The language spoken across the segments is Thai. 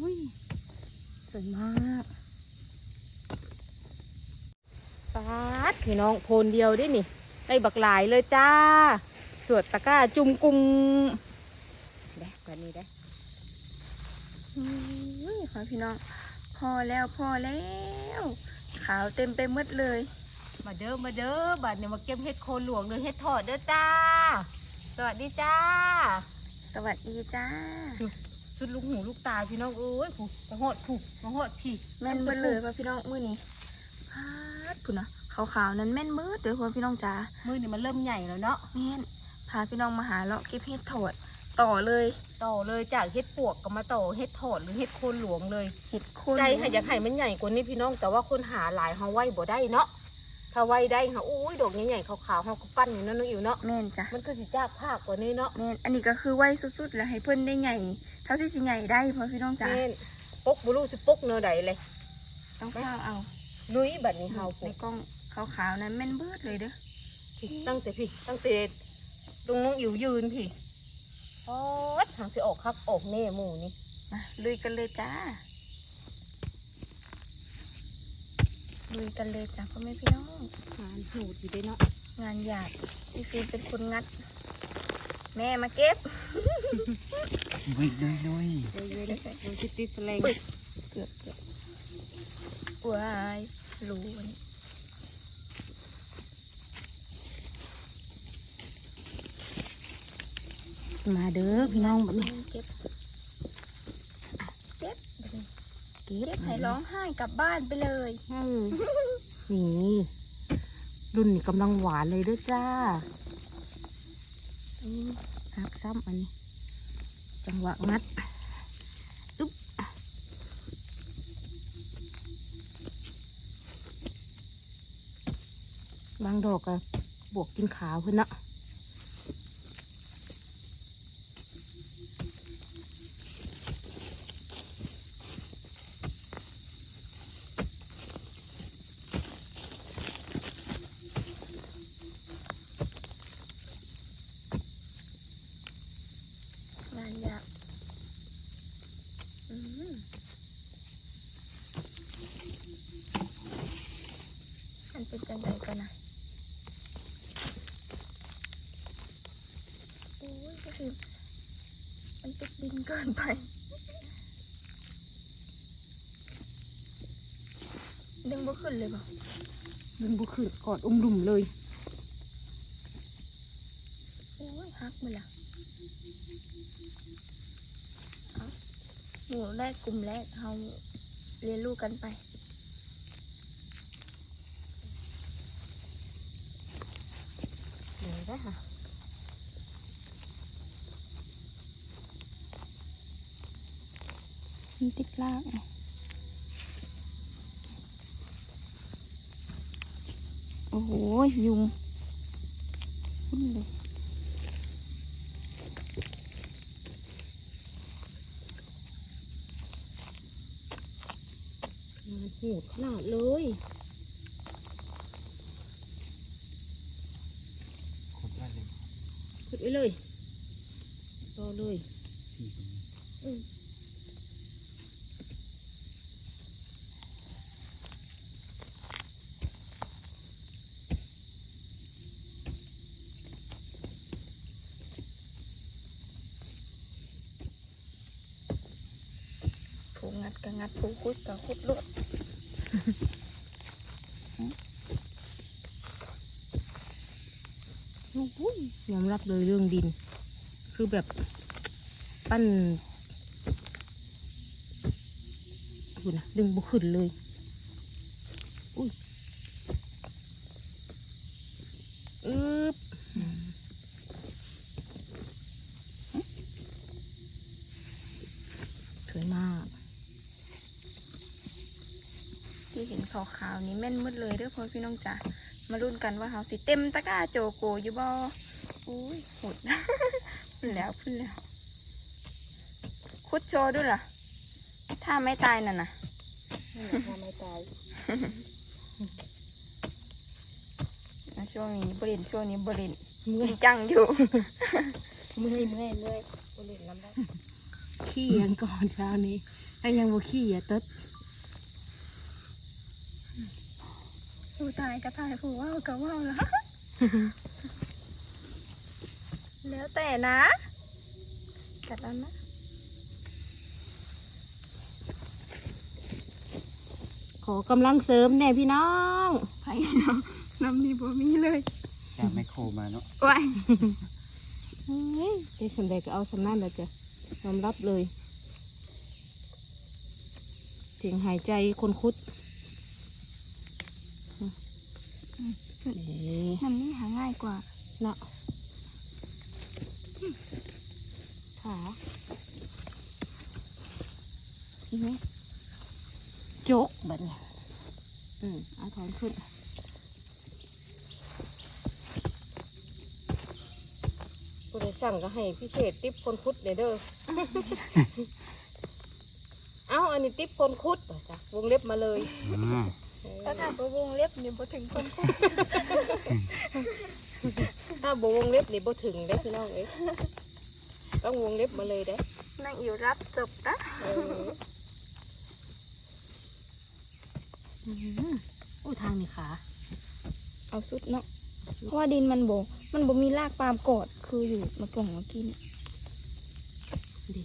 อุ้ยสวยมากปาดพี่น้องโพนเดียวได้นี่ ได้บักหลายเลยจ้า สวดตะกร้าจุ่มกุมแดกกว่านี้ได้อุ้ยขอพี่น้อง พอแล้วพอแล้ว ขาวเต็มไปหมดเลย มาเด้อมาเด้อบัดเนี่ยมาเก็บเห็ดโคนหลวงหรือเห็ดถอดเด้อจ้า สวัสดีจ้า สวัสดีจ้า สุดลูกหูลูกตาพี่น้องเอ้ยผูกมาหอดผูกมาหอดพี่แม่นเบิดเลยพ่อพี่น้องมือนี้พาดพุ่นนะขาวๆนั้นแม่นมืดเด้อพ่อพี่น้องจ้ามือนี่มันเริ่มใหญ่แล้วเนาะแม่นพาพี่น้องมาหาเลาะเก็บเห็ดถอดต่อเลย ต่อเลยจากเห็ดปวกก็มาต่อเห็ดถอดหรือเห็ดโคนหลวงเลยเห็ดโคนใจค่ะอยากให้มันใหญ่กว่านี้พี่น้องแต่ว่าคนหาหลายเฮาไหวบ่ได้เนาะถ้าไหวได้ค่ะอุ้ยดอกใหญ่ๆขาวๆเฮาก็ปั้นอยู่นั่นน้องอิ๋วเนาะแม่นจ้ะมันก็สิจากภาคกว่านี้เนาะแม่นอันนี้ก็คือไว้สุดๆแล้วให้เพิ่นได้ใหญ่ เท่าที่สิใหญ่ได้พ่อพี่น้องจ้าแม่นปกบ่รู้สิปกเนาะใดเลย ต้องข้าวเอาลุยบัดนี้เฮาในปุ๊กล้องขาวๆนั้นแม่นเบิดเลยเด้อพี่ตั้งแต่พี่ตั้งแต่ตรงน้องอิ๋วยืนพี่โอ๊ยทางสิออกคักออกแน่หมู่นี่มาลุยกันเลยจ้าลุยกันเลยจ้าพ่อแม่พี่น้องงานหูดอยู่ได้เนาะงานหยาดพี่ฟิล์มเป็นคนงัด แม่มาเก็บลุยลุยลุยเว้ยๆๆดูสิติดแสลงเกือบเกือบว้ายรู้วันนี้มาเด้อพี่น้องบัดนี้เก็บเก็บเก็เก็บให้ร้องไห้กลับบ้านไปเลยเออนี่รุ่นนี้กำลังหวานเลยเด้อจ้าอืม หักซ้ำอันนี้จังหวะงัดอุ๊บบางดอกอะบวกกินขาวเพื่อนเนาะ งานหยาดอืมอันเป็นจังไดก่อนนะโอ้ยก็คือมันติดดิน เกินไป ดึงบ่ขึ้นเลยบ่ดึงบุขึ้นกอดอุ้มลุ่มเลย โอ้ยฮักมือละเอาหมู่แรกกลุ่มแรกเราเรียนรู้กันไปเดี๋ยวได้ค่ะ มันติดลากอะโอ้โห ยุงขึ้นเลยมันโหดขนาดเลยคนบ้านเลยขึ้นไปเลยรอเลย พี่คนนี้ อืม ผูงัด กับงัดผูคุดกับคุดลวดยอมรับเลยเรื่องดิน คือแบบปั้นดูนะดึงบุขึ้นเลย อุ้ยอึบอืมสวยมาก ที่เห็นขาวๆนี้แม่นมืดเลยเด้อพ่อพี่น้องจ๋ามาลุ้นกันว่าเขาสิเต็มตะกร้าโจโกอยู่บ่อุ้ยหดพุ่นแล้วพุ่นแล้ว คุดโชว์ด้วยล่ะ ถ้าไม่ตายน่ะนะนี่แหละทำไม่ตายอะช่วงนี้บรินช่วงนี้บรินเมื่จอยริงจังอยู่เมื่อยเมื่อยเมื่อยบริเวณน้ำได้เขขี้ยังก่อนเช้านี้ถ้ายังบ่ขี้อย่าเติด ผู้ตายก็ตายผู้ว่าวก็ว่าวละแล้วแต่นะจัดแล้วนะขอกำลังเสริมแน่พี่น้องไผ่น้ำน้ำนี่บ่มีเลยจ้างแมคโครมาเนาะว้ายเฮ้ยได้สำเร็จก็เอาสำนั่นแล้วจ้ะยอมรับเลยเสียงหายใจคนคุด นี่น้ำนี่หาง่ายกว่าเนาะขาอีไหมจกแบบนี้อืมเอาถอนขึ้นผู้ใดสั่งก็ให้พิเศษติ๊บคนคุดเด้อเด้อ เอ้าอันนี้ติ๊บคนคุดว่าซะวงเล็บมาเลย อาถ้าถามว่าวงเล็บนี่บ่ถึงคนคุดถ้าบวงเล็บนี่บ่ถึงเด้อพี่น้องเอ้ยต้องวงเล็บมาเลยเด้อนั่งอยู่รับจบนะเอออืมอู้ทางนี่ขาเอาสุดเนาะเพราะว่าดินมันบ่มันบ่มีรากปาล์มกอดคืออยู่เมื่อก่อนเมื่อกี้นี่ดิ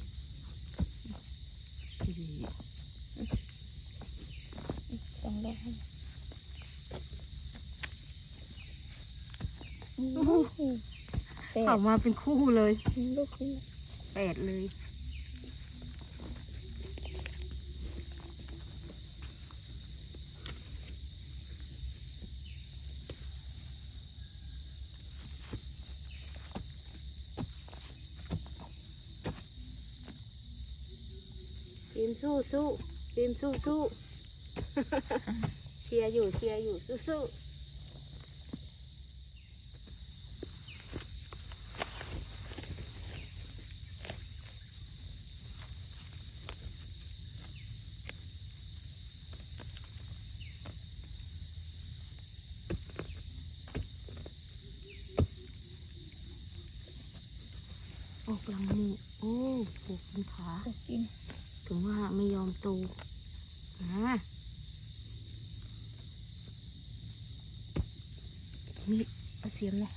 ดิ สองดอก แปออดกมาเป็นคู่เลยลูกขึ้นแปดเลยทีมสู้สู้ทีมสู้สู้เชียร์อยู่เชียร์อยู่สู้สู้ ออกหลังมือโอ้ปวดเป็นขา ตกกิน ถึง ว่าไม่ยอมโตนะมีเอาเสียมเลย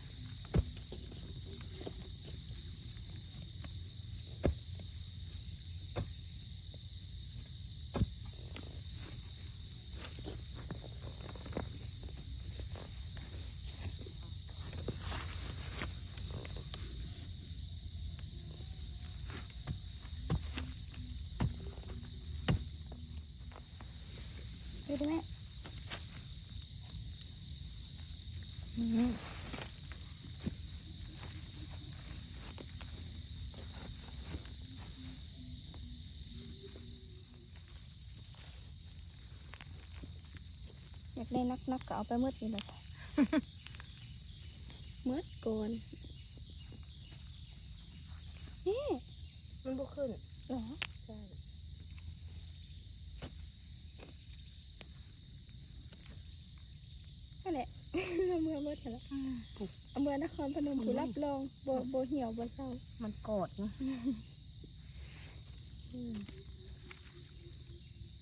ดูได้ไหมอืมอยากได้นักนักๆก็เอาไปมืดนี่เลยมืดก่อนนี่ มันบุขึ้น เหรอ ใช่ นั่นแหละ เอามือมืดเห็นแล้วปลุกเอามือนครพนมผู้รับรองบ่บ่เหี่ยวบ่เศร้ามันกอดนะอืม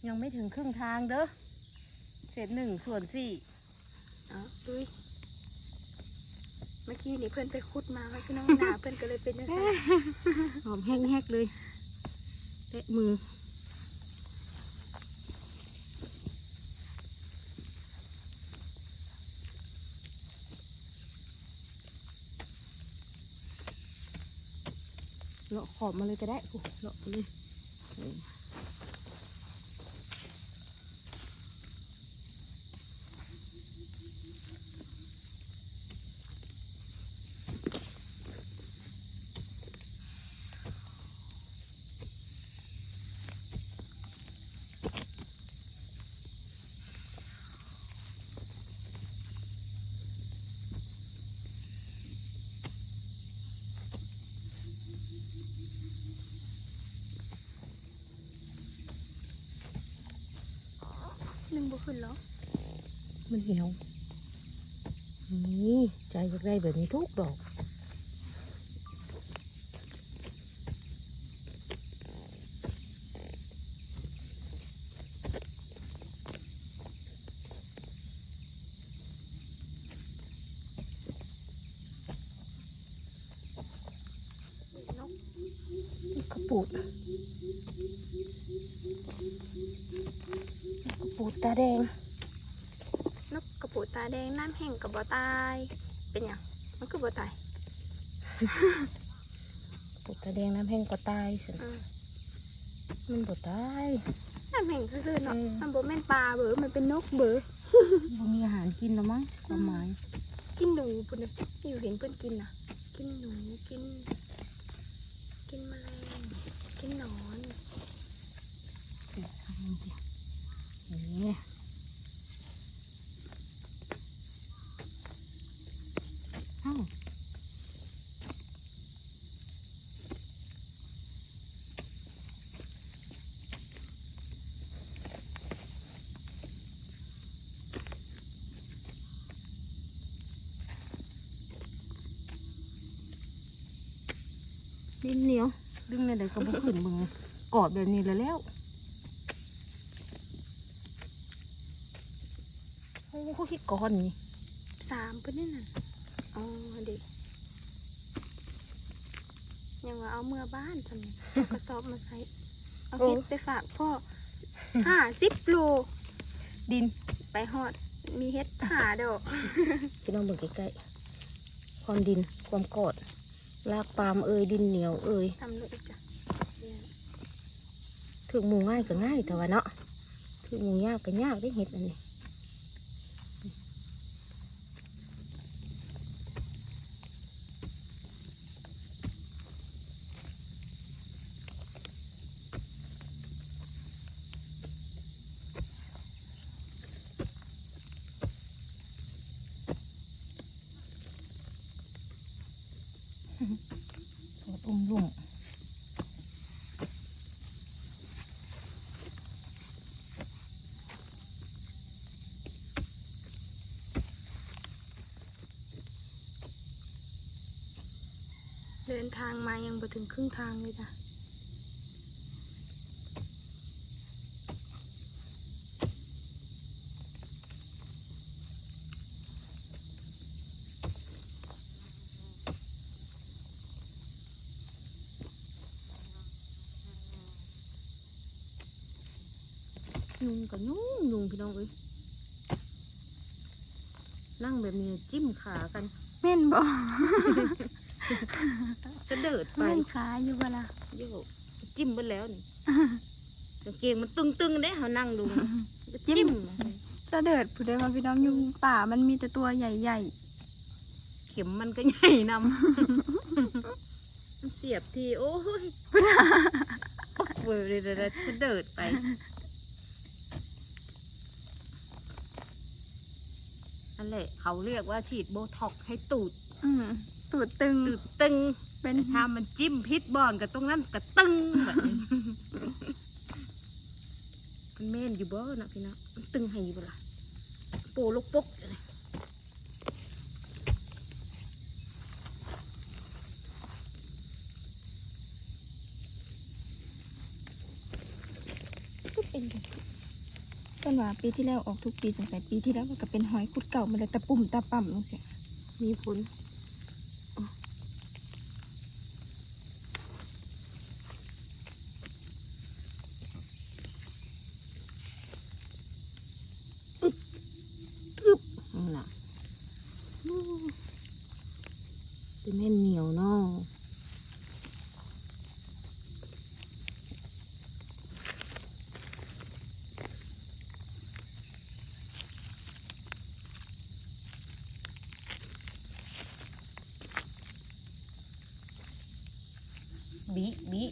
ยังไม่ถึงครึ่งทางเด้อเศษหนึ่งส่วนสี่อ๋อดุยเมื่อกี้นี่เพื่อนไปขุดมาว่าพี่น้องหนาเพื่อนก็เลยเป็นยังไงหอมแห้งๆเลยเตะมือ หอมมาเลยก็ได้เนาะ ขึ้นหรอมันเหี่ยวนี่ใจอยากได้แบบนี้ทุกดอก กระปูดนกกระปูด ตาแดง นกกระปูตาแดงน้ำแห้งกับบ่ตาย เป็นหยังมันคือบ่ตายปูดตาแดงน้ำแห้งก็ตายสิอืมมันบ่ตายน้ำแห้งซื่อๆเนาะอืมมันบ่แม่นปลาเบ้อมันเป็นนกเบ้อบ่มีอาหารกินแล้วมั้งความหมายกินหนูพุ่นน่ะอยู่เห็นเพิ่นกินน่ะกินหนูกิน กินแมลงกินหนอน นี่เอ้าดินเหนียว ดึงในใดก็บ่ขึ้นมึงกอดแบบนี้แล้วแล้ว อ้โหคิดก้อนนี่สามเพิ่นนี่น่ะอ๋อเด็กยังว่าเอาเมื่อบ้านทำไมเอากระสอบมาใส่เอาเฮ็ดไปฝากพ่อห้าสิบโลดินไปฮอดมีเฮ็ดหาดอกพี่น้องเบิ่งใกล้ๆความดินความกอดลากปาล์มเอ่ยดินเหนียวเอ่ยทำเลยอีกจ้ะเนี่ยถึงหมูง่ายก็ง่ายแต่ว่าเนาะถึงหมูยากก็ยากได้เห็ดอันนี้ โอดอุ้มลุ่มเดินทางมายังบ่ถึงครึ่งทางเลยจ้ะ ยุงกับยุงยุงพี่น้องเอ้ยนั่งแบบนี้จิ้มขากันแม่นบ่เสดิดไปแม่นขาอยู่บ่ล่ะโยกจิ้มไปแล้วนี่กางเกงมันตึงๆเด้เขานั่งดูนะก็จิ้มจะเดิดผู้ใดว่าพี่น้องยุงป่ามันมีแต่ตัวใหญ่เข็มมันก็ใหญ่นำมันเสียบทีโอ้ยเว้ยเดี๋ยวๆๆเสดิดไป นั่นแหละเขาเรียกว่าฉีดโบท็อกซ์ให้ตูดๆอืมตูดตึงตูดตึง เป็นถ้ามันจิ้มพิษบอลกับตรงนั้นก็ตึงแบบนี้มันแม่นอยู่บ่นะพี่นะมันตึงให้อยู่บ่ล่ะโปลูกปกเลยก็เป็นจังซี่ ต้นว่าปีที่แล้วออกทุกปีสงสัยปีที่แล้วมันก็เป็นหอยขุดเก่ามันเลยตะปุ่มตะป่ำลงเสียมีผลอึบอึบนั่นน่ะอู้เป็นแม่นเหนียวเนาะบิบิ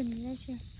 สิขึ้น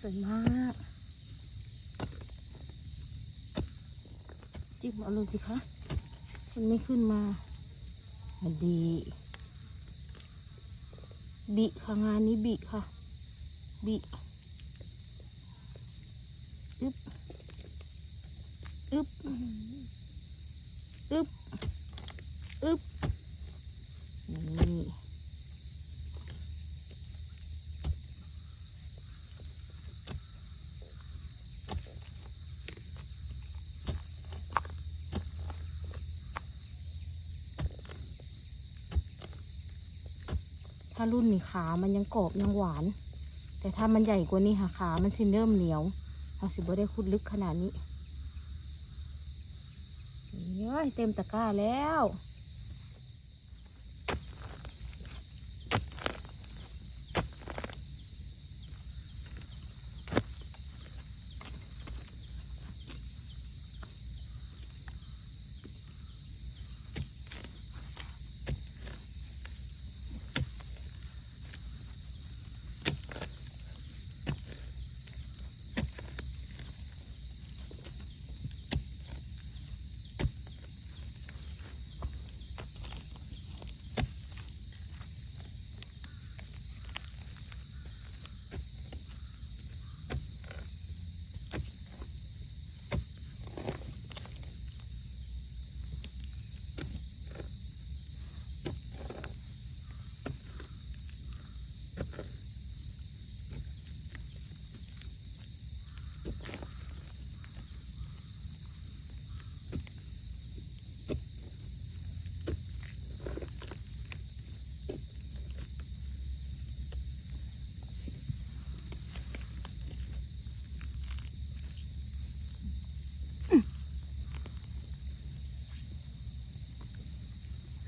สวยมาก จิ้มเอาเลยสิคะ มันไม่ขึ้นมาอันดี บิค่ะงานนี้บิค่ะ บิอึบอึบอึบอึบนี่ ถ้ารุ่นนี่ขามันยังกรอบยังหวาน แต่ถ้ามันใหญ่กว่านี้ค่ะขามันสิเริ่มเหนียวเราสิบ่ได้ขุดลึกขนาดนี้เย้ยเต็มตะกร้าแล้ว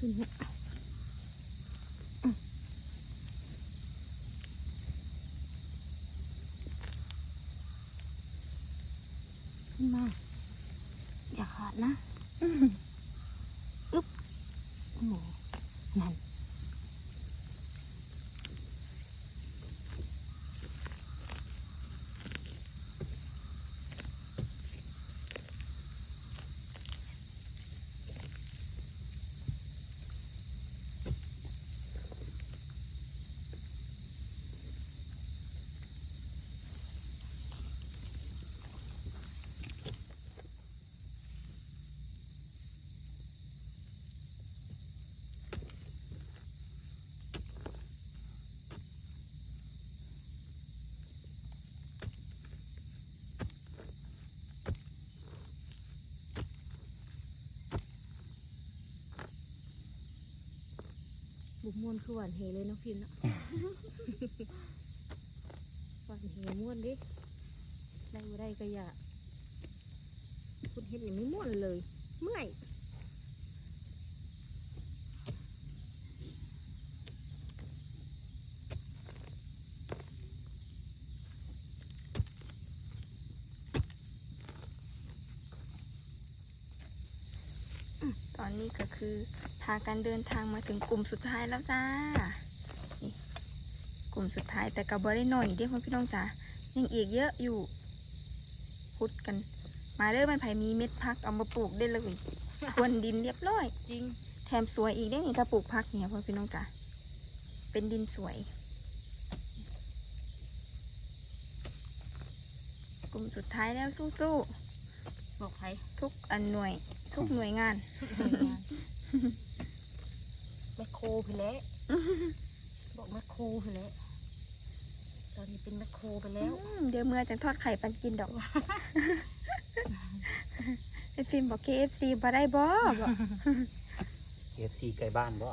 ขึ้นมาขึ้นมา อย่าขาดนะ อึ๊บโอ้โหนั่น บุก ม่วนคือหวานเฮเลยน้องพินอะหวานเฮม่วนดิได้บ่ได้ก็อย่าคุณเห็นอย่างไม่ม่วนเลย เมื่อย ตอ นนี้ก็คือ พากันเดินทางมาถึงกลุ่มสุดท้ายแล้วจ้า นี่กลุ่มสุดท้ายแต่ก็บ่ได้หน่อยเด้อพ่อพี่น้องจ้ายังอีกเยอะอยู่พุดกัน มาเด้อมันไผมีเม็ดพักเอามาปลูกได้เลยพรวนดินเรียบร้อย จริง แถมสวยอีกได้อนี่ถ้าปลูกพักเนี่ยพ่อพี่น้องจ้าเป็นดินสวย กลุ่มสุดท้ายแล้วสู้บอกใครๆทุกอันหน่วย ทุกหน่วยงานแมคโครไปแล้วบอกแมคโครไปแล้วตอนนี้เป็นแมคโครไปแล้วอืมเดี๋ยวเมื่อจะทอดไข่ปันกินดอกไอฟิล์มบอก KFC บ่ได้บ่บอกเอฟซีไก่บ้านบ่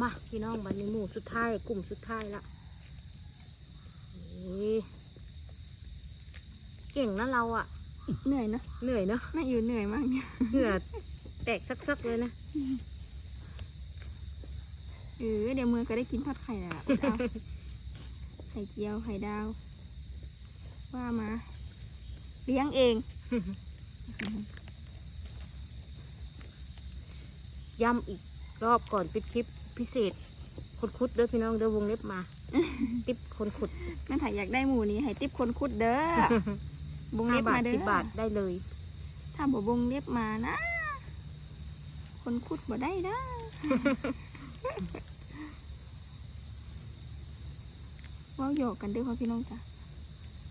มาพี่น้องบันนี้หมู่สุดท้ายกลุ่มสุดท้ายละเอ้ยเก่งนะเราอะเหนื่อยเนอะเหนื่อยเนาะแม่อยู่เหนื่อยมากเนี่ยเหงื่อแตกซักๆเลยนะเออเดี๋ยวมือก็ได้กินทอดไข่แล้วล่ะอดเอาไข่เจียวไข่ดาว ว่ามา เลี้ยงเองย้ำอีกรอบก่อนปิดคลิป พิเศษคนคุดเด้อพี่น้องเด้อวงเล็บมา ติปคนขุดแม่ถ่ายอยากได้หมูนี้ให้ติ๊บคนคุดเด้อบงห้าเล็บบามาทเด้สิอบบาทได้เลย ถ้าบ่บงเล็บมานะ คนคุดบ่ได้นะเว้าหยอกกันเด้อพ่อพี่น้องจ้ะ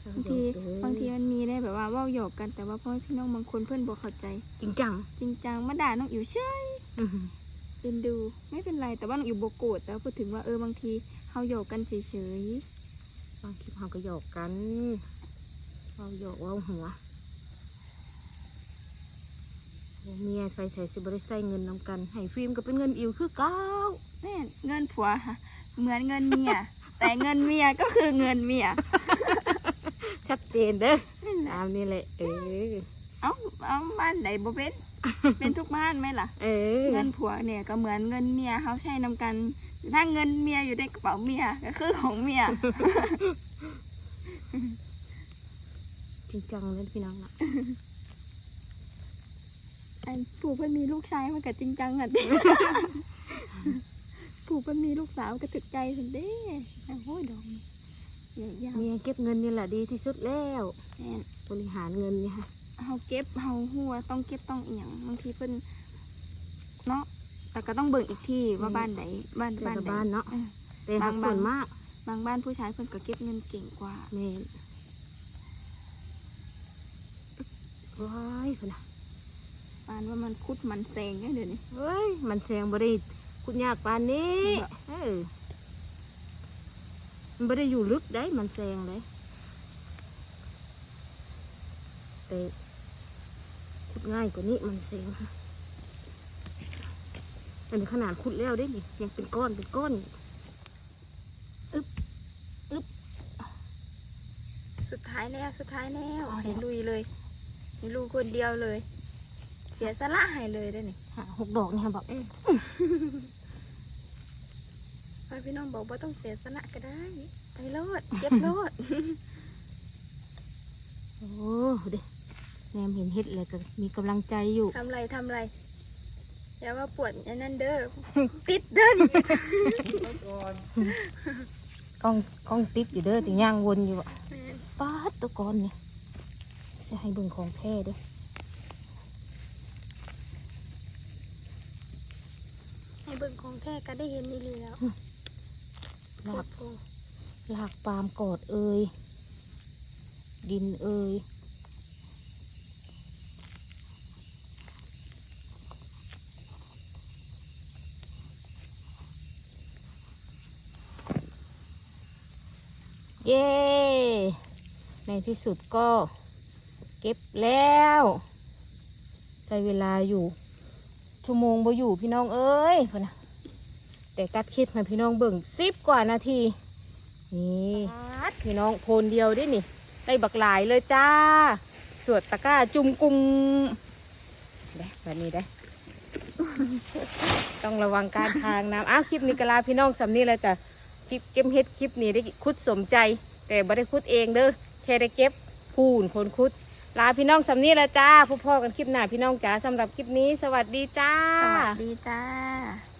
บางทีบางทีมันมีได้แบบว่าเว้าหยอกกันแต่ว่าพ่อพี่น้องบางคนเพื่อนบ่เข้าใจ จริงจังจริงจังมาด่าน้องอิ๋วเชยอื้อหือ เอ็นดูไม่เป็นไรแต่ว่าน้องอิ๋วบ่โกรธแต่ว่าพูดถึงว่าเออบางทีเฮาหยอกกันเฉยบางคลิปเขาก็หยอกกันเราหยอกเว่าหัวเมียใส่ใส่สิบริใส่เงินนำกันให้ฟิล์มก็เป็นเงินอิวคือเก้าๆแม่นเงินผัวค่ะเหมือนเงินเมีย แต่เงินเมียก็คือเงินเมีย ชัดเจนเด้อนั่นแหละตามนี่แหละเออ เอ้าเอาบ้านไหนบ่เป็น เป็นทุกบ้านไหมล่ะ เออ เงินผัวเนี่ยก็เหมือนเงินเมียเขาใช้นำกัน ถ้าเงินเมียอยู่ในกระเป๋าเมียก็คือของเมีย จริงจังเลยพี่น้องนะไอ้ผู้เพิ่นมีลูกชายมันก็จริงจังอะผู้เพิ่นมีลูกสาวก็ถึกใจสุดเด้โอ้ยดอกใหญ่ยาวเมียเก็บเงินนี่แหละดีที่สุดแล้วแม่นบริหารเงินเนี่ยค่ะ เฮาเก็บเฮาหัวต้องเก็บต้องอีหยังบางทีเพิ่นเนาะแต่ก็ต้องเบิ่งอีกที่ว่าบ้านไหนบ้านแต่บ้านละใดบ้านเนาะเออแต่หักบางๆส่วนมากบางบ้านผู้ชายเพิ่นก็เก็บเงินเก่งกว่า แม่นว้ายพุ่นนะปานว่ามันคุดมันแซงเนี่ยเดี๋ยวนี้ เฮ้ยมันแซงบริคุณยากปานนี้ บ่ เออมันไม่ได้อยู่ลึกได้มันแซงเลยแต่ ขุดง่ายกว่านี้มันแซงอันนี้ขนาดขุดแล้วได้นี่ยังเป็นก้อนเป็นก้อนอยู่สุดท้ายแล้วสุดท้ายแล้วให้ลุยเลยให้ลุยคนเดียวเลย เสียสละให้เลยได้อนี่หาหกดอกนี่ค่ะบอกพ่อพี่น้องบอกว่าต้องเสียสละก็ได้ไปโลดเจ็บโลดโอ้เด้ แนมเห็นเห็ดเลยก็มีกำลังใจอยู่ทำไรทำไรอย่าว่าปวดอันนั้นเด้อ ติดเด้อนี่กล้องกล้องติดอยู่เด้อแต่ย่างวนอยู่อะแม่นป้าดตัวก้อนเนี่ยจะให้เบิ่งของแท้เด้อให้เบิ่งของแท้ก็ได้เห็นนี่เลยแล้วลากลากปาล์มกอดเอ่ยดินเอ่ย เย้ ในที่สุดก็เก็บแล้ว ใช้เวลาอยู่ ชั่วโมงบ่อยู่พี่น้องเอ้ยพนะแต่ตัดคลิปให้พี่น้องเบิ่งสิบกว่านาที นี่พี่น้องโพนเดียวได้นี่ได้บักหลายเลยจ้า สวดตะก้าจุ่มกุมได้แบบนี้ได้ต้องระวังการทางน้ำอ้าวคลิปนี้กลาพี่น้องสำนีแล้วจ้ะ คลิปเก็บเฮ็ดคลิปนี้ได้คุดสมใจ แต่บ่ได้คุดเองเด้อแค่ได้เก็บพูนคนคุดลาพี่น้องสำนี้ละจ้าพ่อพ่อกันคลิปหน้าพี่น้องจ๋าสำหรับคลิปนี้ สวัสดีจ้า สวัสดีจ้า